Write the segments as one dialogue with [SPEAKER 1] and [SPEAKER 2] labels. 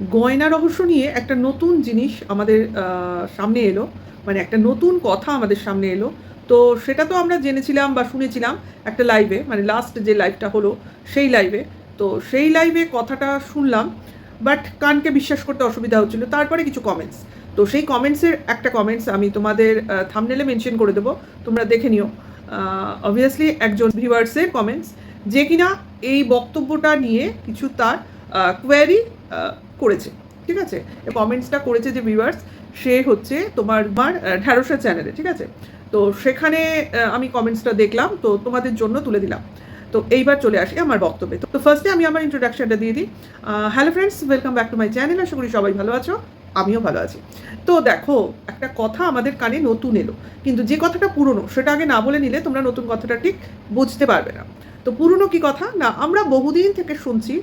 [SPEAKER 1] গয়না রহস্য নিয়ে একটা নতুন জিনিস আমাদের সামনে এলো মানে একটা নতুন কথা আমাদের সামনে এলো। তো সেটা তো আমরা জেনেছিলাম বা শুনেছিলাম একটা লাইভে মানে লাস্ট যে লাইভটা হলো সেই লাইভে তো সেই লাইভে কথাটা শুনলাম বাট কানকে বিশ্বাস করতে অসুবিধা হচ্ছিল। তারপরে কিছু কমেন্টস তো সেই কমেন্টসের একটা কমেন্টস আমি তোমাদের থামনেলে মেনশন করে দেবো। তোমরা দেখে নিও। অবভিয়াসলি একজন ভিউয়ার্সের কমেন্টস যে কিনা এই বক্তব্যটা নিয়ে কিছু তার কোয়ারি করেছে, ঠিক আছে? কমেন্টসটা করেছে যে ভিউয়ার্স সে হচ্ছে তোমার তোমার ঢ্যাঁড়সা চ্যানেলে ঠিক আছে? তো সেখানে আমি কমেন্টসটা দেখলাম, তো তোমাদের জন্য তুলে দিলাম। তো এইবার চলে আসি আমার বক্তব্যে। তো ফার্স্টে আমি আমার ইন্ট্রোডাকশনটা দিয়ে দিই। Hello friends welcome back to my channel আশা করি সবাই ভালো আছো, আমিও ভালো আছি। তো দেখো, একটা কথা আমাদের কানে নতুন এলো, কিন্তু যে কথাটা পুরনো, সেটা আগে না বলে নিলে তোমরা নতুন কথাটা ঠিক বুঝতে পারবে না। তো পুরনো কি কথা? না, আমরা বহুদিন থেকে শুনছি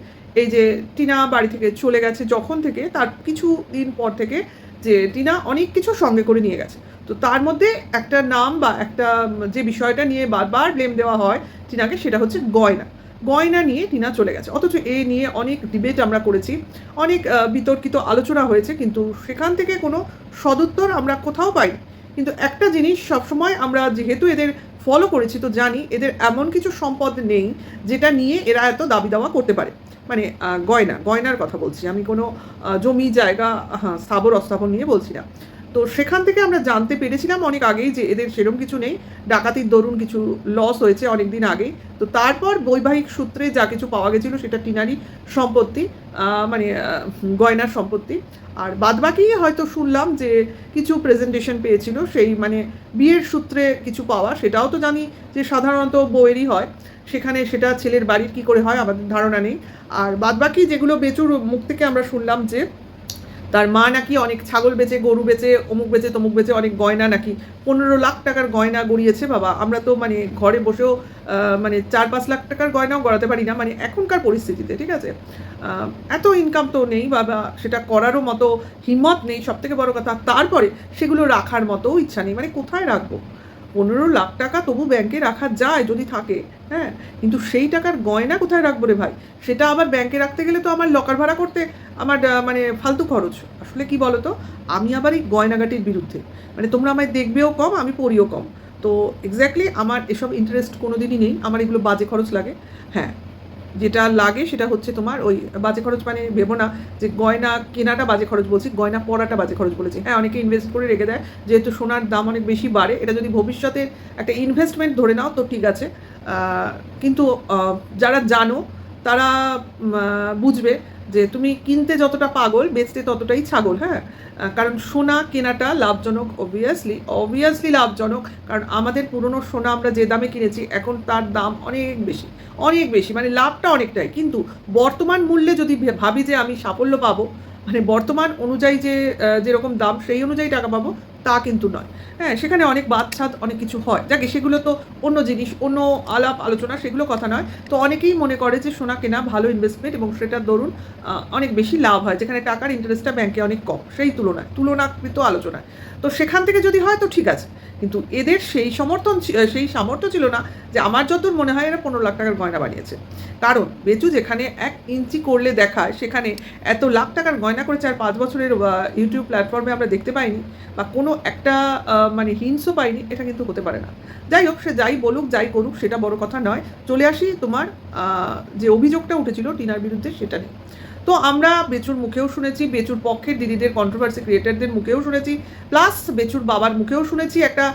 [SPEAKER 1] এই যে টিনা বাড়ি থেকে চলে গেছে যখন থেকে, তার কিছু দিন পর থেকে যে টিনা অনেক কিছু সঙ্গে করে নিয়ে গেছে। তো তার মধ্যে একটা নাম বা একটা যে বিষয়টা নিয়ে বারবার ব্লেম দেওয়া হয় টিনাকে সেটা হচ্ছে গয়না। গয়না নিয়ে টিনা চলে গেছে। অথচ এ নিয়ে অনেক ডিবেট আমরা করেছি, অনেক বিতর্কিত আলোচনা হয়েছে, কিন্তু সেখান থেকে কোনো সদুত্তর আমরা কোথাও পাইনি। কিন্তু একটা জিনিস সবসময় আমরা যেহেতু এদের ফলো করেছি তো জানি, এদের এমন কিছু সম্পদ নেই যেটা নিয়ে এরা এত দাবি দাওয়া করতে পারে। মানে গয়না, গয়নার কথা বলছি। আমি কোনো জমি, জায়গা হ্যাঁ স্থাবর, অস্থাবর নিয়ে বলছি না। তো সেখান থেকে আমরা জানতে পেরেছিলাম অনেক আগেই যে এদের সেরকম কিছু নেই। ডাকাতির দরুন কিছু লস হয়েছে অনেক দিন আগেই। তো তারপর বৈবাহিক সূত্রে যা কিছু পাওয়া গেছিল সেটা টিনারি সম্পত্তি মানে গয়নার সম্পত্তি। আর বাদবাকি হয়তো শুনলাম যে কিছু প্রেজেন্টেশন পেয়েছিল সেই মানে বিয়ের সূত্রে কিছু পাওয়া। সেটাও তো জানি যে সাধারণত বউয়েরই হয়। সেখানে সেটা ছেলের বাড়ির কি করে হয় আমাদের ধারণা নেই। আর বাদবাকি যেগুলো বেচুর মুখ থেকে আমরা শুনলাম যে তার মা নাকি অনেক ছাগল বেচে, গরু বেচে, অমুক বেচে, তমুক বেচে অনেক গয়না নাকি পনেরো লাখ টাকার গয়না গড়িয়েছে বাবা। আমরা তো মানে ঘরে বসেও মানে চার পাঁচ লাখ টাকার গয়নাও গড়াতে পারি না। মানে এখনকার পরিস্থিতিতে, ঠিক আছে? এত ইনকাম তো নেই বাবা। সেটা করারও মতো হিম্মত নেই। সব থেকে বড় কথা, তারপরে সেগুলো রাখার মতো ইচ্ছা নেই। মানে কোথায় রাখব? পনেরো লাখ টাকা তবু ব্যাংকে রাখা যায় যদি থাকে হ্যাঁ? কিন্তু সেই টাকার গয়না কোথায় রাখব রে ভাই? সেটা আবার ব্যাংকে রাখতে গেলে তো আমার লকার ভাড়া করতে আমার মানে ফালতু খরচ। আসলে কি বলো তো আমি আবার এই গয়নাগাটির বিরুদ্ধে। মানে তোমরা আমায় দেখবেও কম, আমি পড়িও কম। তো এক্স্যাক্টলি আমার এসব ইন্টারেস্ট কোনো দিনই নেই। আমার এগুলো বাজে খরচ লাগে। হ্যাঁ যেটা লাগে সেটা হচ্ছে তোমার ওই বাজে খরচ মানে ভেবো না যে গয়না কেনাটা বাজে খরচ বলছি, গয়না পরাটা বাজে খরচ বলেছি। হ্যাঁ অনেকে ইনভেস্ট করে রেখে দেয়, যেহেতু সোনার দাম অনেক বেশি বাড়ে, এটা যদি ভবিষ্যতে একটা ইনভেস্টমেন্ট ধরে নাও তো ঠিক আছে। কিন্তু যারা জানো তারা বুঝবে যে তুমি কিনতে যতটা পাগল, বেচতে ততটাই ছাগল হ্যাঁ? কারণ সোনা কেনাটা লাভজনক অবভিয়াসলি অবভিয়াসলি লাভজনক, কারণ আমাদের পুরনো সোনা আমরা যে দামে কিনেছি, এখন তার দাম অনেক বেশি অনেক বেশি মানে লাভটা অনেকটাই। কিন্তু বর্তমান মূল্যে যদি ভাবি যে আমি সাফল্য পাবো মানে বর্তমান অনুযায়ী যে যেরকম দাম, সেই অনুযায়ী টাকা পাবো তা কিন্তু নয়। হ্যাঁ সেখানে অনেক বাদছাদ অনেক কিছু হয়। যাকে সেগুলো তো অন্য জিনিস, অন্য আলাপ, আলোচনা, সেগুলো কথা নয়। তো অনেকেই মনে করে যে সোনা কেনা ভালো ইনভেস্টমেন্ট এবং সেটার দরুন অনেক বেশি লাভ হয়। যেখানে টাকার ইন্টারেস্টটা ব্যাংকে অনেক কম। সেই তুলনায়, তুলনাকৃত আলোচনায়। তো সেখান থেকে যদি হয়, তো ঠিক আছে। কিন্তু এদের সেই সমর্থন সেই সামর্থ্য ছিল না যে আমার যতদূর মনে হয়, এরা পনেরো লাখ টাকার গয়না বানিয়েছে। কারণ বেচু যেখানে এক ইঞ্চি করলে দেখায়, সেখানে এত লাখ টাকার গয়না করেছে আর পাঁচ বছরের ইউটিউব প্ল্যাটফর্মে আমরা দেখতে পাইনি বা কোনো একটা মানে হিংসও পাইনি, এটা কিন্তু হতে পারে না। যাই হোক, সে যাই বলুক, যাই করুক, সেটা বড় কথা নয়। চলে আসি তোমার যে অভিযোগটা উঠেছিল টিনার বিরুদ্ধে, সেটা নিয়ে। তো আমরা বেচুর মুখেও শুনেছি, বেচুর পক্ষের দিদিদের কন্ট্রোভার্সি ক্রিয়েটারদের মুখেও শুনেছি প্লাস বেচুর বাবার মুখেও শুনেছি একটা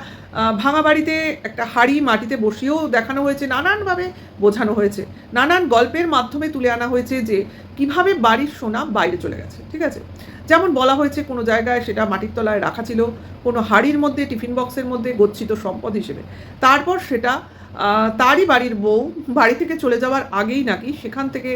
[SPEAKER 1] ভাঙা বাড়িতে একটা হাড়ি মাটিতে বসিয়েও দেখানো হয়েছে, নানানভাবে বোঝানো হয়েছে, নানান গল্পের মাধ্যমে তুলে আনা হয়েছে যে কীভাবে বাড়ির সোনা বাইরে চলে গেছে, ঠিক আছে? যেমন বলা হয়েছে কোনো জায়গায় সেটা মাটির তলায় রাখা ছিল, কোনো হাড়ির মধ্যে, টিফিন বক্সের মধ্যে গচ্ছিত সম্পদ হিসেবে। তারপর সেটা তারই বাড়ির বউ বাড়ি থেকে চলে যাওয়ার আগেই নাকি সেখান থেকে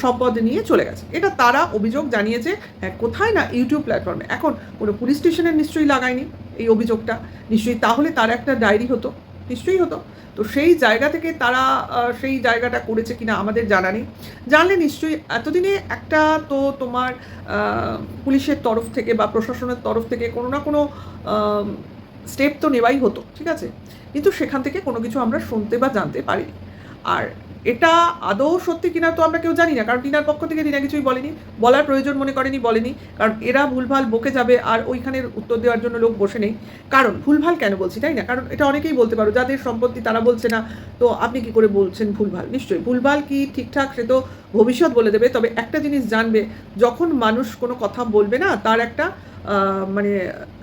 [SPEAKER 1] সম্পদ নিয়ে চলে গেছে। এটা তারা অভিযোগ জানিয়েছে হ্যাঁ কোথায় না ইউটিউব প্ল্যাটফর্মে। এখন কোনো পুলিশ স্টেশনের নিশ্চয়ই লাগায়নি এই অভিযোগটা। নিশ্চয়ই তাহলে তার একটা ডায়েরি হতো। নিশ্চয়ই হতো। তো সেই জায়গা থেকে তারা সেই জায়গাটা করেছে কিনা আমাদের জানা নেই। জানলে নিশ্চয়ই এতদিনে একটা তো তোমার পুলিশের তরফ থেকে বা প্রশাসনের তরফ থেকে কোনো না কোনো স্টেপ তো নেওয়াই হতো, ঠিক আছে? কিন্তু সেখান থেকে কোনো কিছু আমরা শুনতে বা জানতে পারিনি। আর এটা আদৌ সত্যি কিনা তো আমরা কেউ জানি না, কারণ টিনার পক্ষ থেকে টিনা কিছুই বলেনি। বলার প্রয়োজন মনে করেনি, বলেনি। কারণ এরা ভুলভাল বকে যাবে আর ওইখানের উত্তর দেওয়ার জন্য লোক বসে নেই। কারণ ভুলভাল কেন বলছি, তাই না? কারণ এটা অনেকেই বলতে পারো, যাদের সম্পত্তি তারা বলছে না, তো আপনি কি করে বলছেন ভুলভাল? নিশ্চয়ই ভুলভাল কি ঠিকঠাক সে তো ভবিষ্যৎ বলে দেবে, তবে একটা জিনিস জানবে, যখন মানুষ কোনো কথা বলবে না, তার একটা মানে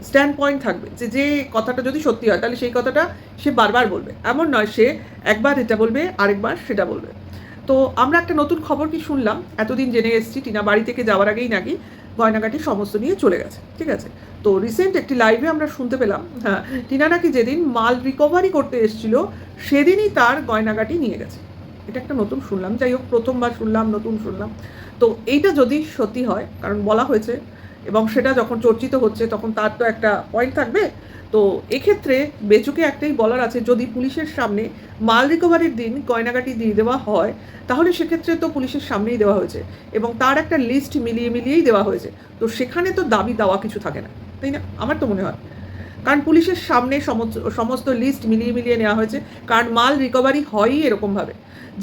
[SPEAKER 1] স্ট্যান্ড পয়েন্ট থাকবে যে যে কথাটা যদি সত্যি হয়, তাহলে সেই কথাটা সে বারবার বলবে। এমন নয় সে একবার এটা বলবে, আরেকবার সেটা বলবে। তো আমরা একটা নতুন খবর কি শুনলাম? এতদিন জেনে এসেছি, টিনা বাড়ি থেকে যাওয়ার আগেই নাকি গয়নাগাটি সমস্ত নিয়ে চলে গেছে, ঠিক আছে? তো রিসেন্ট একটি লাইভে আমরা শুনতে পেলাম হ্যাঁ টিনা নাকি যেদিন মাল রিকভারি করতে এসেছিল, সেদিনই তার গয়নাগাটি নিয়ে গেছে। এটা একটা নতুন শুনলাম। যাই হোক, প্রথমবার শুনলাম, নতুন শুনলাম। তো এইটা যদি সত্যি হয়, কারণ বলা হয়েছে এবং সেটা যখন চর্চিত হচ্ছে, তখন তার তো একটা পয়েন্ট থাকবে। তো এক্ষেত্রে বেচুকে একটাই বলার আছে, যদি পুলিশের সামনে মাল রিকভারির দিন গয়নাগাটি দিয়ে দেওয়া হয়, তাহলে সেক্ষেত্রে তো পুলিশের সামনেই দেওয়া হয়েছে এবং তার একটা লিস্ট মিলিয়ে মিলিয়েই দেওয়া হয়েছে। তো সেখানে তো দাবি দেওয়া কিছু থাকে না, তাই না? আমার তো মনে হয়। কারণ পুলিশের সামনে সমস্ত লিস্ট মিলিয়ে মিলিয়ে নেওয়া হয়েছে, কারণ মাল রিকভারি হয়ই এরকমভাবে।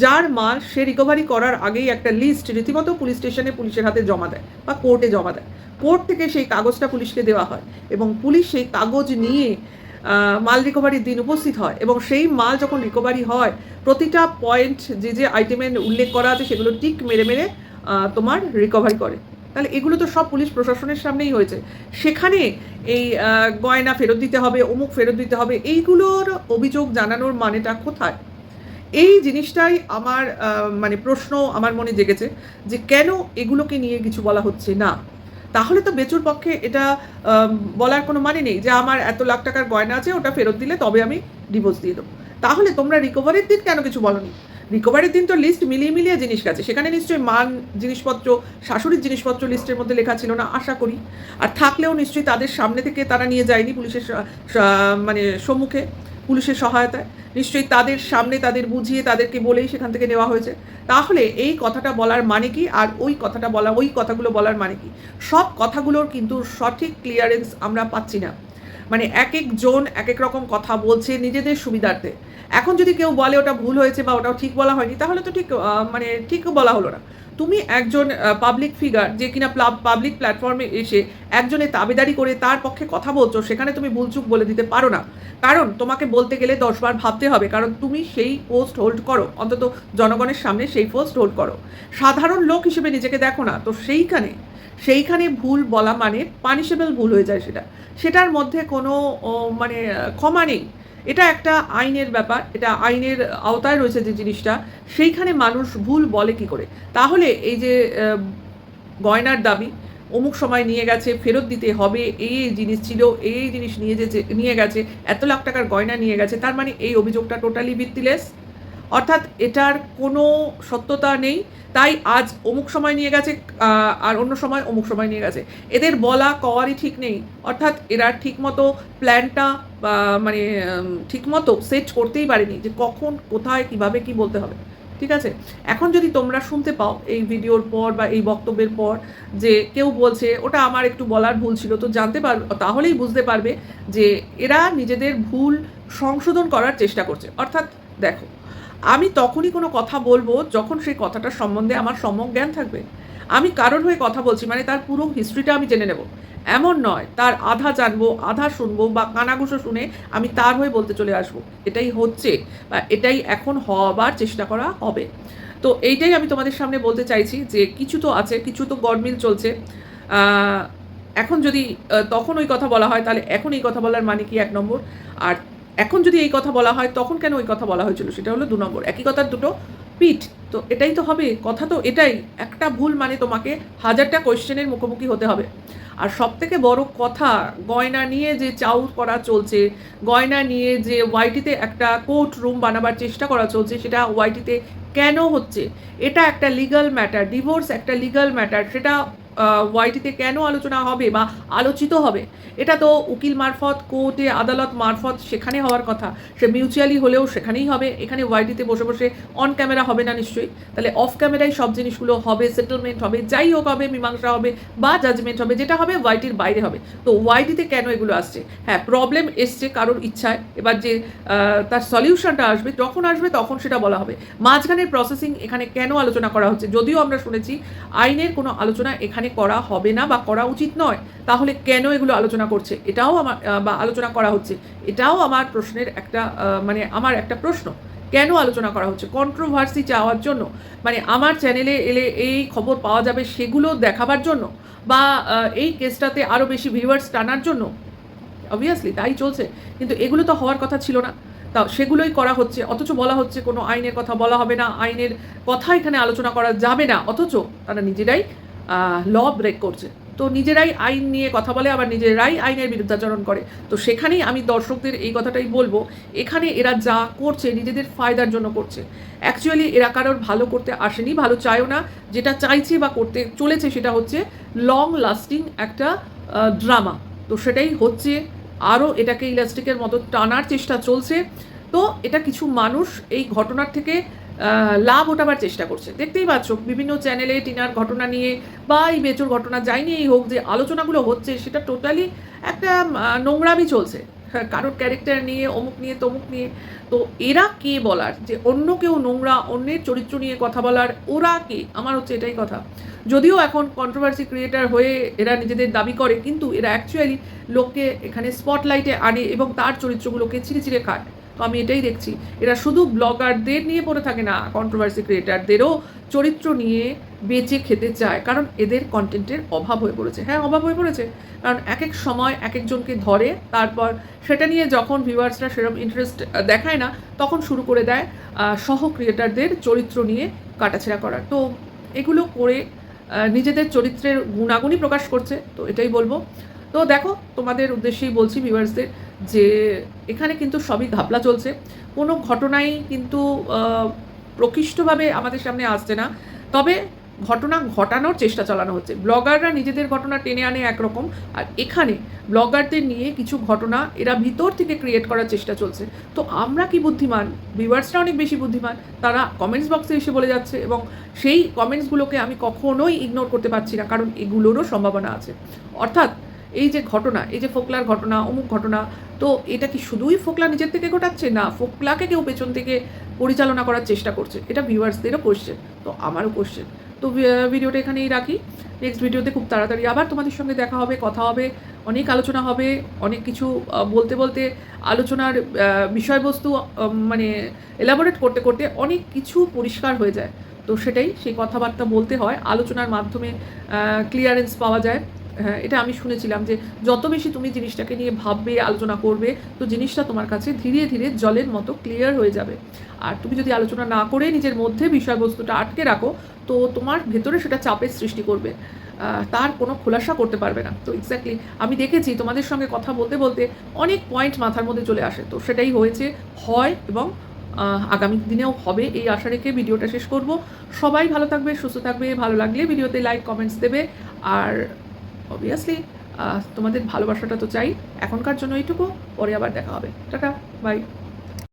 [SPEAKER 1] যার মাল সে রিকভারি করার আগেই একটা লিস্ট রীতিমতো পুলিশ স্টেশনে পুলিশের হাতে জমা দেয় বা কোর্টে জমা দেয়। কোর্ট থেকে সেই কাগজটা পুলিশকে দেওয়া হয় এবং পুলিশ সেই কাগজ নিয়ে মাল রিকভারির দিন উপস্থিত হয় এবং সেই মাল যখন রিকভারি হয়, প্রতিটা পয়েন্ট যে যে আইটেমের উল্লেখ করা আছে সেগুলো টিক মেরে মেরে তোমার রিকভারি করে। তাহলে এগুলো তো সব পুলিশ প্রশাসনের সামনেই হয়েছে। সেখানে এই গয়না ফেরত দিতে হবে, অমুক ফেরত দিতে হবে, এইগুলোর অভিযোগ জানানোর মানেটা কোথায়? এই জিনিসটাই আমার মানে প্রশ্ন আমার মনে জেগেছে যে কেন এগুলোকে নিয়ে কিছু বলা হচ্ছে না? তাহলে তো বেচুর পক্ষে এটা বলার কোনো মানে নেই যে আমার এত লাখ টাকার গয়না আছে, ওটা ফেরত দিলে তবে আমি ডিভোর্স দিয়ে দেবো। তাহলে তোমরা রিকভারির দিন কেন কিছু বলনি? রিকভারির দিন তো লিস্ট মিলিয়ে মিলিয়ে জিনিস গেছে। সেখানে নিশ্চয়ই মান জিনিসপত্র, শাশুড়ির জিনিসপত্র লিস্টের মধ্যে লেখা ছিল না, আশা করি। আর থাকলেও নিশ্চয়ই তাদের সামনে থেকে তারা নিয়ে যায়নি পুলিশের মানে সম্মুখে। পুলিশের সহায়তায়। নিশ্চয়ই তাদের সামনে তাদের বুঝিয়ে তাদেরকে বলেই সেখান থেকে নেওয়া হয়েছে। তাহলে এই কথাটা বলার মানে কি? আর ওই কথাটা বলা, ওই কথাগুলো বলার মানে কি? সব কথাগুলোর কিন্তু সঠিক ক্লিয়ারেন্স আমরা পাচ্ছি না। মানে এক এক জন এক এক রকম কথা বলছে নিজেদের সুবিধার্থে। এখন যদি কেউ বলে ওটা ভুল হয়েছে বা ওটা ঠিক বলা হয়নি, তাহলে তো ঠিক মানে ঠিক বলা হলো না। তুমি একজন পাবলিক ফিগার যে কিনা পাবলিক প্ল্যাটফর্মে এসে একজনের তাবেদারি করে তার পক্ষে কথা বলছো, সেখানে তুমি ভুলচুক বলে দিতে পারো না। কারণ তোমাকে বলতে গেলে দশবার ভাবতে হবে, কারণ তুমি সেই পোস্ট হোল্ড করো, অন্তত জনগণের সামনে সেই পোস্ট হোল্ড করো। সাধারণ লোক হিসেবে নিজেকে দেখো না, তো সেইখানে সেইখানে ভুল বলা মানে পানিশেবল ভুল হয়ে যায় সেটা। সেটার মধ্যে কোনো মানে ক্ষমা নেই। এটা একটা আইনের ব্যাপার, এটা আইনের আওতায় রয়েছে যে জিনিসটা, সেইখানে মানুষ ভুল বলে কি করে? তাহলে এই যে গয়নার দাবি, অমুক সময় নিয়ে গেছে, ফেরত দিতে হবে, এই এই জিনিস ছিল, এই জিনিস নিয়ে যে- নিয়ে গেছে, এত লাখ টাকার গয়না নিয়ে গেছে, তার মানে এই অভিযোগটা টোটালি ভিত্তিলেস অর্থাৎ এটার কোনো সত্যতা নেই। তাই আজ অমুক সময় নিয়ে গেছে আর অন্য সময় অমুক সময় নিয়ে গেছে। এদের বলা, কওয়ারই ঠিক নেই। অর্থাৎ এরা ঠিকমতো প্ল্যানটা মানে ঠিকমতো সেট করতেই পারেনি যে কখন, কোথায়, কীভাবে, কি বলতে হবে। ঠিক আছে? এখন যদি তোমরা শুনতে পাও এই ভিডিওর পর বা এই বক্তব্যের পর যে কেউ বলছে, ওটা আমার একটু বলার ভুল ছিল তো জানতে পারবে তাহলেই বুঝতে পারবে যে এরা নিজেদের ভুল সংশোধন করার চেষ্টা করছে। অর্থাৎ দেখো আমি তখনই কোনো কথা বলব যখন সেই কথাটার সম্বন্ধে আমার সম্যক জ্ঞান থাকবে। আমি কারোর হয়ে কথা বলছি মানে তার পুরো হিস্ট্রিটা আমি জেনে নেব। এমন নয়, তার আধা জানব, আধা শুনব বা কানাঘুষো শুনে আমি তার হয়ে বলতে চলে আসব। এটাই হচ্ছে বা এটাই এখন হবার চেষ্টা করা হবে। তো এইটাই আমি তোমাদের সামনে বলতে চাইছি যে কিছু তো আছে, কিছু তো গডমিল চলছে। এখন যদি তখন ওই কথা বলা হয়, তাহলে এখন এই কথা বলার মানে কি এক নম্বর? আর এখন যদি এই কথা বলা হয়, তখন কেন ওই কথা বলা হয়েছিল? সেটা হলো দু নম্বর। একই কথার দুটো পিঠ। তো এটাই তো হবে। কথা তো এটাই। একটা ভুল মানে তোমাকে হাজারটা কোয়েশ্চেনের মুখোমুখি হতে হবে। আর সব থেকে বড় কথা, গয়না নিয়ে যে চাউ করা চলছে, গয়না নিয়ে যে ওয়াইটিতে একটা কোর্ট রুম বানাবার চেষ্টা করা চলছে, সেটা ওয়াইটিতে কেন হচ্ছে? এটা একটা লিগাল ম্যাটার ডিভোর্স একটা লিগাল ম্যাটার সেটা ওয়াইটিতে কেন আলোচনা হবে বা আলোচিত হবে? এটা তো উকিল মারফত, কোর্টে আদালত মারফত সেখানে হওয়ার কথা। সে মিউচুয়ালি হলেও সেখানেই হবে। এখানে ওয়াইটিতে বসে বসে অন ক্যামেরা হবে না নিশ্চয়ই। তাহলে অফ ক্যামেরায় সব জিনিসগুলো হবে সেটেলমেন্ট হবে, যাই হোক হবে, মীমাংসা হবে বা জাজমেন্ট হবে, যেটা হবে ওয়াইটির বাইরে হবে। তো ওয়াইটিতে কেন এগুলো আসছে? হ্যাঁ প্রবলেম এসছে কারোর ইচ্ছায়। এবার যে তার সলিউশনটা আসবে, যখন আসবে তখন সেটা বলা হবে। মাঝখানের প্রসেসিং এখানে কেন আলোচনা করা হচ্ছে? যদিও আমরা শুনেছি, আইনের কোনো আলোচনা এখানে করা হবে না বা করা উচিত নয়, তাহলে কেন এগুলো আলোচনা করছে? এটাও আমার বা আলোচনা করা হচ্ছে। এটাও আমার প্রশ্নের একটা মানে আমার একটা প্রশ্ন। কেন আলোচনা করা হচ্ছে? কন্ট্রোভার্সি চাওয়ার জন্য? মানে আমার চ্যানেলে এলে এই খবর পাওয়া যাবে সেগুলো দেখাবার জন্য? বা এই কেসটাতে আরও বেশি ভিউয়ার্স টানার জন্য? অবভিয়াসলি তাই চলছে। কিন্তু এগুলো তো হওয়ার কথা ছিল না। তা সেগুলোই করা হচ্ছে। অথচ বলা হচ্ছে কোনো আইনের কথা বলা হবে না। আইনের কথা এখানে আলোচনা করা যাবে না। অথচ তারা নিজেরাই ল ব্রেক করছে। তো নিজেরাই আইন নিয়ে কথা বলে, আবার নিজেরাই আইনের বিরুদ্ধাচরণ করে। তো সেখানেই আমি দর্শকদের এই কথাটাই বলব, এখানে এরা যা করছে, নিজেদের ফায়দার জন্য করছে। অ্যাকচুয়ালি এরা কারোর ভালো করতে আসেনি, ভালো চায়ও না। যেটা চাইছে বা করতে চলেছে সেটা হচ্ছে লং লাস্টিং একটা ড্রামা তো সেটাই হচ্ছে, আরও এটাকে ইলাস্টিকের মতো টানার চেষ্টা চলছে। তো এটা কিছু মানুষ এই ঘটনার থেকে লাভ ওঠাবার চেষ্টা করছে। দেখতেই পাচ্ছ, বিভিন্ন চ্যানেলে টিনার ঘটনা নিয়ে বা এই বেচোর ঘটনা যাই নিয়েই হোক যে আলোচনাগুলো হচ্ছে, সেটা টোটালি একটা নোংরামি চলছে। হ্যাঁ কারোর ক্যারেক্টার নিয়ে, অমুক নিয়ে, তমুক নিয়ে। তো এরা কে বলার? যে অন্য কেউ নোংরা, অন্যের চরিত্র নিয়ে কথা বলার, ওরা কে? আমার হচ্ছে এটাই কথা। যদিও এখন কন্ট্রোভার্সি ক্রিয়েটার হয়ে এরা নিজেদের দাবি করে, কিন্তু এরা অ্যাকচুয়ালি লোককে এখানে স্পটলাইটে আনে এবং তার চরিত্রগুলোকে ছিঁড়ে ছিঁড়ে খায়। তো আমি এটাই দেখছি। এরা শুধু ব্লগারদের নিয়ে পড়ে থাকে না কন্ট্রোভার্সি ক্রিয়েটারদেরও চরিত্র নিয়ে বেঁচে খেতে চায়। কারণ এদের কন্টেন্টের অভাব হয়ে পড়েছে। হ্যাঁ অভাব হয়ে পড়েছে। কারণ এক এক সময় এক একজনকে ধরে, তারপর সেটা নিয়ে যখন ভিউয়ার্সরা সেরকম ইন্টারেস্ট দেখায় না, তখন শুরু করে দেয় সহ ক্রিয়েটারদের চরিত্র নিয়ে কাটাছেড়া করার। তো এগুলো করে নিজেদের চরিত্রের গুণাগুণই প্রকাশ করছে। তো এটাই বলব। তো দেখো, তোমাদের উদ্দেশ্যেই বলছি ভিউয়ার্সদের যে এখানে কিন্তু সবই ঘাপলা চলছে। কোনো ঘটনাই কিন্তু প্রকৃষ্টভাবে আমাদের সামনে আসছে না। তবে ঘটনা ঘটানোর চেষ্টা চালানো হচ্ছে। ব্লগাররা নিজেদের ঘটনা টেনে আনে একরকম। আর এখানে ব্লগারদের নিয়ে কিছু ঘটনা এরা ভিতর থেকে ক্রিয়েট করার চেষ্টা চলছে। তো আমরা কি বুদ্ধিমান? ভিউয়ার্সরা অনেক বেশি বুদ্ধিমান। তারা কমেন্টস বক্সে এসে বলে যাচ্ছে এবং সেই কমেন্টসগুলোকে আমি কখনোই ইগনোর করতে পারছি না। কারণ এগুলোরও সম্ভাবনা আছে। অর্থাৎ এই যে ঘটনা, এই যে ফোকলার ঘটনা, অমুক ঘটনা, তো এটা কি শুধুই ফোকলা নিজের থেকে ঘটাচ্ছে না ফোকলাকে কেউ পেছন থেকে পরিচালনা করার চেষ্টা করছে? এটা ভিউয়ার্সদেরও কোশ্চেন তো আমারও কোশ্চেন তো ভিডিওটা এখানেই রাখি। নেক্সট ভিডিওতে খুব তাড়াতাড়ি আবার তোমাদের সঙ্গে দেখা হবে, কথা হবে, অনেক আলোচনা হবে, অনেক কিছু বলতে বলতে আলোচনার বিষয়বস্তু মানে এলাবোরেট করতে করতে অনেক কিছু পরিষ্কার হয়ে যায়। তো সেটাই, সেই কথাবার্তা বলতে হয়, আলোচনার মাধ্যমে ক্লিয়ারেন্স পাওয়া যায়। হ্যাঁ এটা আমি শুনেছিলাম যে যত বেশি তুমি জিনিসটাকে নিয়ে ভাববে, আলোচনা করবে, তো জিনিসটা তোমার কাছে ধীরে ধীরে জলের মতো ক্লিয়ার হয়ে যাবে। আর তুমি যদি আলোচনা না করে নিজের মধ্যে বিষয়বস্তুটা আটকে রাখো, তো তোমার ভেতরে সেটা চাপের সৃষ্টি করবে। তার কোনো খোলাসা করতে পারবে না। তো এক্স্যাক্টলি আমি দেখেছি তোমাদের সঙ্গে কথা বলতে বলতে অনেক পয়েন্ট মাথার মধ্যে চলে আসে। তো সেটাই হয়েছে, হয় এবং আগামী দিনেও হবে এই আশা রেখে ভিডিওটা শেষ করব। সবাই ভালো থাকবে, সুস্থ থাকবে, ভালো লাগলে ভিডিওতে লাইক কমেন্টস দেবে। আর অবভিয়াসলি তোমাদের ভালোবাসাটা তো চাই। এখনকার জন্য এইটুকু। পরে আবার দেখা হবে। Tata bye